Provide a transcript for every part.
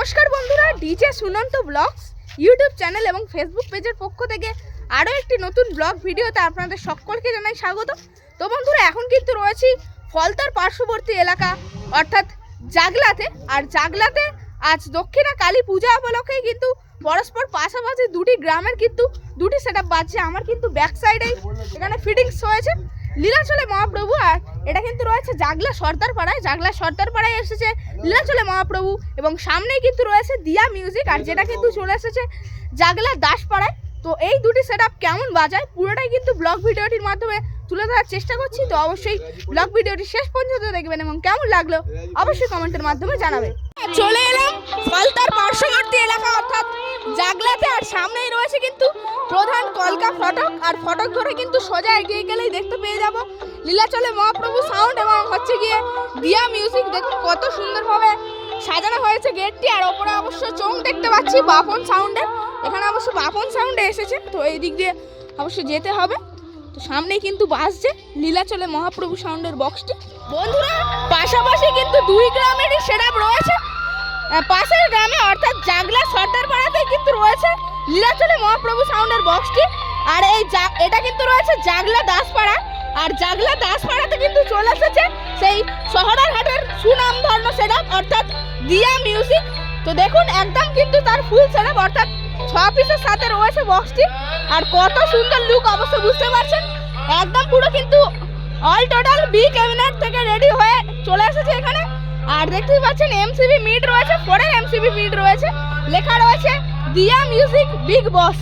নমস্কার বন্ধুরা, DJ Sunanta blogs YouTube channel এবং ফেসবুক পেজের পক্ষ থেকে আরও একটি নতুন ব্লগ ভিডিওতে আপনাদের সকলকে জানাই স্বাগত। তো বন্ধুরা, এখন কিন্তু রয়েছি ফলতার পার্শ্ববর্তী এলাকা, অর্থাৎ জাগলাতে। আর জাগলাতে আজ দক্ষিণা কালী পূজা উপলক্ষে কিন্তু পরস্পর পাশাপাশি দুটি গ্রামের কিন্তু দুটি সেট আপ বাজছে। আমার কিন্তু ব্যাক সাইডেই এখানে ফিটিংস হয়েছে। লীলাচলে মহাপ্রভু আর এটা কিন্তু রয়েছে জাগলা সর্দার পাড়ায় জাগলা সর্দার পাড়ায় এসেছে লীলাচলে মহাপ্রভু এবং সামনেই কিন্তু রয়েছে দিয়া মিউজিক আর যেটা কিন্তু চলে এসেছে জাগলা দাসপাড়ায়। তো এই দুটি সেট কেমন বাজায়? পুরোটাই কিন্তু ব্লগ ভিডিওটির মাধ্যমে তুলে ধরার চেষ্টা করছি। তো অবশ্যই ব্লগ ভিডিওটি শেষ পর্যন্ত দেখবেন এবং কেমন লাগল অবশ্যই কমেন্টের মাধ্যমে জানাবেন। চলে এলাম ফলতার পার্শ্ববর্তী এলাকা, অর্থাৎ জাগলাতে আর সামনেই রয়েছে কিন্তু প্রধান কলকা ফটক, আর ফটক ধরে কিন্তু সোজা এগিয়ে গেলেই দেখতে পেয়ে যাব লীলাচলে মহাপ্রভু সাউন্ড এবং হচ্ছে গিয়ে দিয়া মিউজিক দেখুন কত সুন্দরভাবে সাজানো হয়েছে গেটটি আর ওপরে অবশ্য চোখ দেখতে পাচ্ছি বাপন সাউন্ডের এখানে অবশ্য বাপন সাউন্ডে এসেছে, তো এই দিক দিয়ে অবশ্য যেতে হবে। তো সামনেই কিন্তু বাসছে লীলাচলে মহাপ্রভু সাউন্ডের বক্সটি বন্ধুরা, পাশাপাশি কিন্তু দুই গ্রামেরই সেটআপ রয়েছে। পাশের গ্রামে অর্থাৎ জাগলা সর্দার পাড়াতে কিন্তু রয়েছে লীলাচলে মহাপ্রভু সাউন্ডের বক্সটি আর এই এটা কিন্তু রয়েছে জাগলা দাসপাড়া। আর জাগলা দাসপাড়াতে কিন্তু চলে এসেছে সেই শহরের হাটের সুনাম ধর্ম সেটআপ অর্থাৎ দিয়া মিউজিক তো দেখুন, একদম কিন্তু তার ফুল সেটআপ অর্থাৎ ছ পিসের সাথে রয়েছে বক্সটি আর কত সুন্দর লুক অবশ্য বুঝতে পারছেন। একদম পুরো কিন্তু অল টোটাল বি ক্যাবিনেট থেকে রেডি হয়ে চলে এসেছে এখানে। আর দেখতেই পাচ্ছেন এমসিবি মিট রয়েছে ফোরের এমসিবি মিট রয়েছে। লেখা রয়েছে দিয়া মিউজিক বিগ বস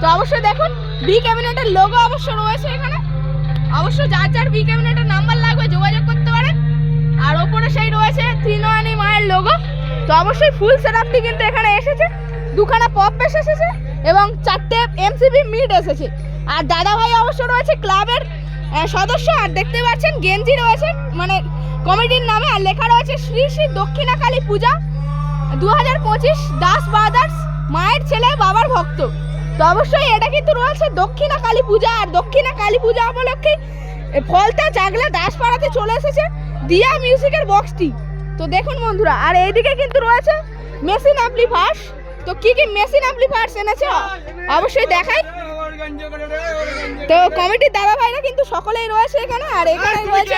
তো অবশ্যই দেখুন বি ক্যাবিনেটের লোগো অবশ্য রয়েছে এখানে। অবশ্য যার যার বি ক্যাবিনেটের নাম্বার লাগবে যোগাযোগ করতে পারেন। আর ওপরে সেই রয়েছে ত্রিনয়নী মায়ের লোগো তো অবশ্যই ফুল সেটআপটি কিন্তু এখানে এসেছে। দুখানা পপ পেস এসেছে এবং চারটে এমসিবি মিড এসেছে। আর দাদা ভাই অবশ্য রয়েছে ক্লাবের সদস্য। আর দেখতে পাচ্ছেন গেঞ্জি রয়েছে মানে কমিটির নামে। আর লেখা রয়েছে শ্রী শ্রী দক্ষিণা কালী পূজা। দু হাজার পঁচিশ দাস ব্রাদার্স মায়ের ছেলে, বাবার ভক্ত। তো অবশ্যই এটা কিন্তু রয়েছে দক্ষিণা কালী পূজা, আর দক্ষিণা কালী পূজা উপলক্ষে ফলতা জাগলা দাসপাড়াতে চলে এসেছে দিয়া মিউজিকের বক্সটি। তো দেখুন বন্ধুরা, আর এইদিকে কিন্তু রয়েছে মেশিন অ্যাম্পলিফায়ার্স। তো কি কি মেশিন অ্যাম্পলিফায়ার্স এনেছে অবশ্যই দেখাই। তো কমিটির দাদা ভাইরা কিন্তু সকলেই রয়েছে এখানে, আর এখানে রয়েছে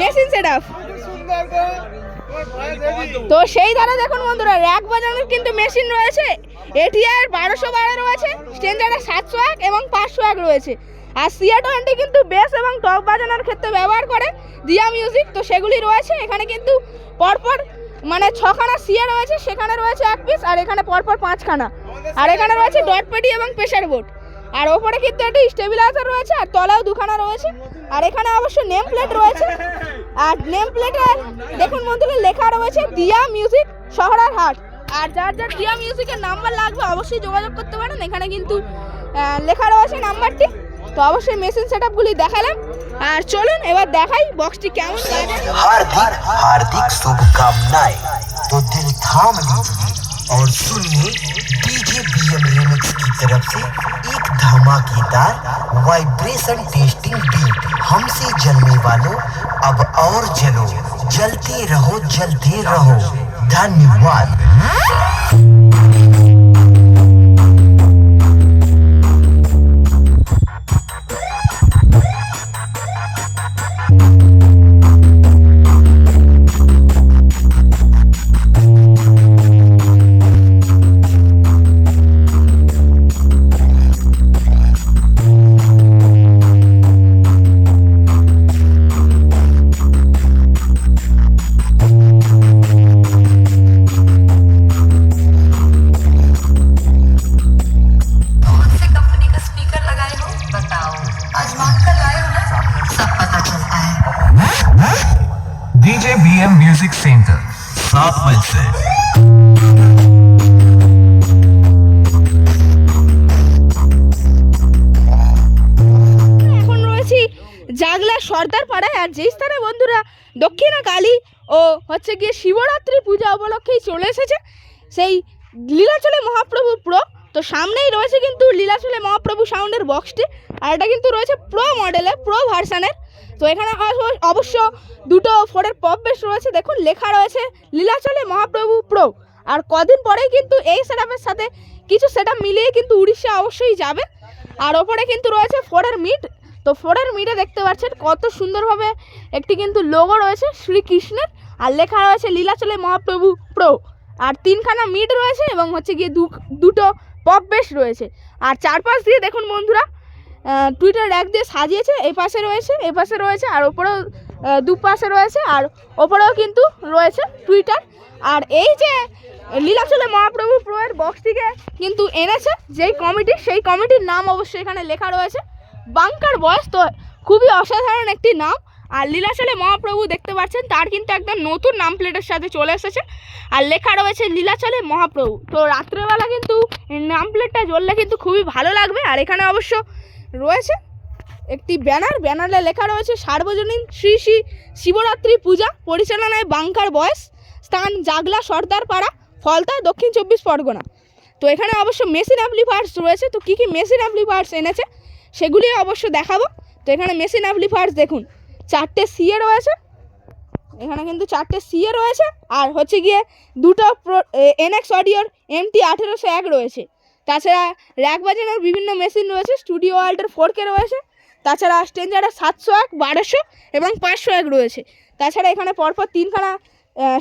মেশিন সেট তো সেই ধারা দেখুন বন্ধুরা র্যাক বাজানোর কিন্তু মেশিন রয়েছে। এটিআর বারোশো বারো রয়েছে স্টেঞ্জারের সাতশো এক এবং পাঁচশো এক রয়েছে। আর সিয়া টোয়েন্টি কিন্তু বেস এবং টপ বাজানোর ক্ষেত্রে ব্যবহার করে দিয়া মিউজিক তো সেগুলি রয়েছে। এখানে কিন্তু পরপর মানে ছখানা সিয়া রয়েছে, সেখানে রয়েছে এক পিস আর এখানে পরপর পাঁচখানা। আর এখানে রয়েছে ডট পেটি এবং প্রেশার বোর্ড আর ওপরে কিন্তু একটি স্টেবিলাইজার রয়েছে, আর তলাও দুখানা রয়েছে। আর এখানে অবশ্য নেম প্লেট রয়েছে। আর নেম প্লেটে দেখুন বন্ধুরা লেখা রয়েছে দিয়া মিউজিক শহরের হাট আর যার যার দিয়া মিউজিকের নাম্বার লাগবে অবশ্যই যোগাযোগ করতে পারেন এখানে কিন্তু আহ, লেখা রয়েছে নাম্বারটি তো অবশ্যই মেশিন সেট আপগুলি দেখালাম আর চলুন এবার দেখাই বক্সটি কেমন বাজে हार्दिक हार्दिक शुभकामनाएं तो दिल थाम लीजिए और सुनिए डीजे बीएम रिमिक्स की तरफ से एक धमाकेदार वाइब्रेशन टेस्टिंग बीट हमसे जलने वालों, अब और जलो। जलते रहो जलते रहो। धन्यवाद। এম মিউজিক সেন্টার সাত মাইল সে এখন রয়েছি জাগলা সর্দার পাড়ায়। আর যেই স্থানে বন্ধুরা দক্ষিণা কালী ও হচ্ছে গিয়ে শিবরাত্রি পূজা অবলক্ষেই চলে এসেছে, সেই লীলাচলে মহাপ্রভু প্রো তো সামনেই রয়েছে কিন্তু লীলাচলে মহাপ্রভু সাউন্ডের বক্সটি আর এটা কিন্তু রয়েছে প্রো মডেলের প্রো ভার্সানের তো এখানে অবশ্য- দুটো ফোরের পপ বেস রয়েছে, দেখুন, লেখা রয়েছে লীলাচলে মহাপ্রভু প্রো আর কদিন পরেই কিন্তু এই সেট সাথে কিছু সেট মিলিয়ে কিন্তু উড়িষ্যা অবশ্যই যাবে। আর ওপরে কিন্তু রয়েছে ফোরের মিট তো ফোরের মিটে দেখতে পাচ্ছেন কত সুন্দরভাবে একটি কিন্তু লোগো রয়েছে শ্রীকৃষ্ণের, আর লেখা রয়েছে লীলাচলে মহাপ্রভু প্রো আর তিনখানা মিট রয়েছে এবং হচ্ছে গিয়ে দুটো পপ বেস রয়েছে। আর চারপাশ দিয়ে দেখুন বন্ধুরা টুইটার র্যাক দিয়ে সাজিয়েছে, এই পাশে রয়েছে, এই পাশে রয়েছে, আর ওপরেও দুপাশে রয়েছে, আর ওপরেও কিন্তু রয়েছে টুইটার আর এই যে লীলাচলে মহাপ্রভু প্রোয়ের বক্সটিকে কিন্তু এনেছে, যেই কমিটি সেই কমিটির নাম অবশ্যই এখানে লেখা রয়েছে। বাংকার বয়স তো খুবই অসাধারণ একটি নাম। আর লীলাচলে মহাপ্রভু দেখতে পাচ্ছেন, তার কিন্তু একদম নতুন নাম প্লেটের সাথে চলে এসেছে। আর লেখা রয়েছে লীলাচলে মহাপ্রভু। তো রাত্রেবেলা কিন্তু নাম প্লেটটা জ্বললে কিন্তু খুবই ভালো লাগবে। আর এখানে অবশ্য রয়েছে একটি ব্যানার। ব্যানারে লেখা রয়েছে, সার্বজনীন শ্রী শ্রী শিবরাত্রি পূজা, পরিচালনায় বাংকার বয়স, স্থান জাগলা সর্দার পাড়া ফলতা, দক্ষিণ চব্বিশ পরগনা। তো এখানে অবশ্য মেশিন অ্যাপ্লিফায়ার্স রয়েছে। তো কী কী মেশিন অ্যাপ্লিফায়ার্স এনেছে, সেগুলি অবশ্য দেখাবো। তো এখানে মেশিন অ্যাপ্লিফায়ার্স দেখুন। চারটে সিএ রয়েছে। এখানে কিন্তু চারটে সিএ রয়েছে। আর হচ্ছে গিয়ে দুটো প্রো এনএক্স অডিওর এমটি আঠেরোশো এক রয়েছে। তাছাড়া র্যাক বাজানোর বিভিন্ন মেশিন রয়েছে। স্টুডিও ওয়াল্টের ফোর কে রয়েছে। তাছাড়া স্টেঞ্জারের সাতশো এক, বারোশো এবং পাঁচশো এক রয়েছে। তাছাড়া এখানে পরপর তিনখানা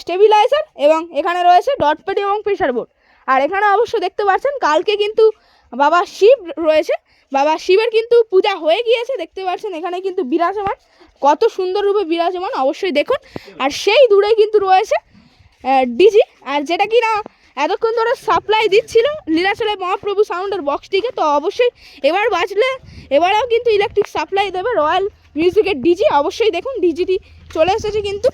স্টেবিলাইজার এবং এখানে রয়েছে ডট এবং প্রেশার বোর্ড আর এখানে অবশ্য দেখতে পাচ্ছেন, কালকে কিন্তু বাবা শিব রয়েছে। বাবা শিবের কিন্তু পূজা হয়ে গিয়েছে, দেখতে পাচ্ছেন এখানে কিন্তু বিরাজমান। কত সুন্দর রূপে বিরাজমান, অবশ্যই দেখুন। আর সেই দূরে কিন্তু রয়েছে ডিজি। আর যেটা কি না এতক্ষণ ধরে সাপ্লাই দিচ্ছিল লীলাচলে মহাপ্রভু সাউন্ডের বক্সটিকে তো অবশ্যই এবার বাজলে, এবারেও কিন্তু ইলেকট্রিক সাপ্লাই দেবে রয়্যাল মিউজিকের ডিজি। অবশ্যই দেখুন, ডিজিটি চলে এসেছে কিন্তু।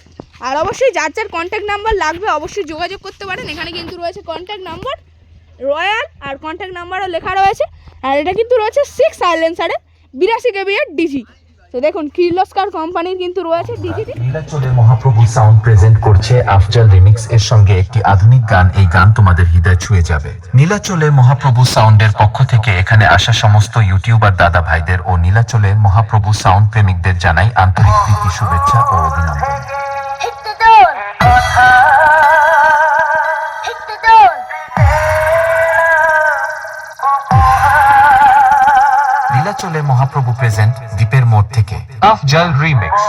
আর অবশ্যই যার যার কন্ট্যাক্ট নাম্বার লাগবে, অবশ্যই যোগাযোগ করতে পারেন। এখানে কিন্তু রয়েছে কন্ট্যাক্ট নাম্বার রয়্যাল আর কন্ট্যাক্ট নাম্বারও লেখা রয়েছে। আর এটা কিন্তু রয়েছে সিক্স সাইলেন্সারের বিরাশি কেবিএর ডিজি তো দেখুন কির্লস্কার কোম্পানির কিন্তু রয়েছে ডিজিটি নীলাচলে মহাপ্রভু সাউন্ড প্রেজেন্ট করছে আফজাল রিমিক্স এর সঙ্গে একটি আধুনিক গান। এই গান তোমাদের হৃদয় ছুঁয়ে যাবে। নীলাচলে মহাপ্রভু সাউন্ডের পক্ষ থেকে এখানে আসা সমস্ত ইউটিউবার দাদা ভাইদের ও নীলাচলে মহাপ্রভু সাউন্ড প্রেমিকদের জানাই আন্তরিক প্রীতি, শুভেচ্ছা ও অভিনন্দন। নীলাচলে মহাপ্রভু প্রেজেন্ট দ্বীপের মোড় থেকে। আফজাল রিমিক্স।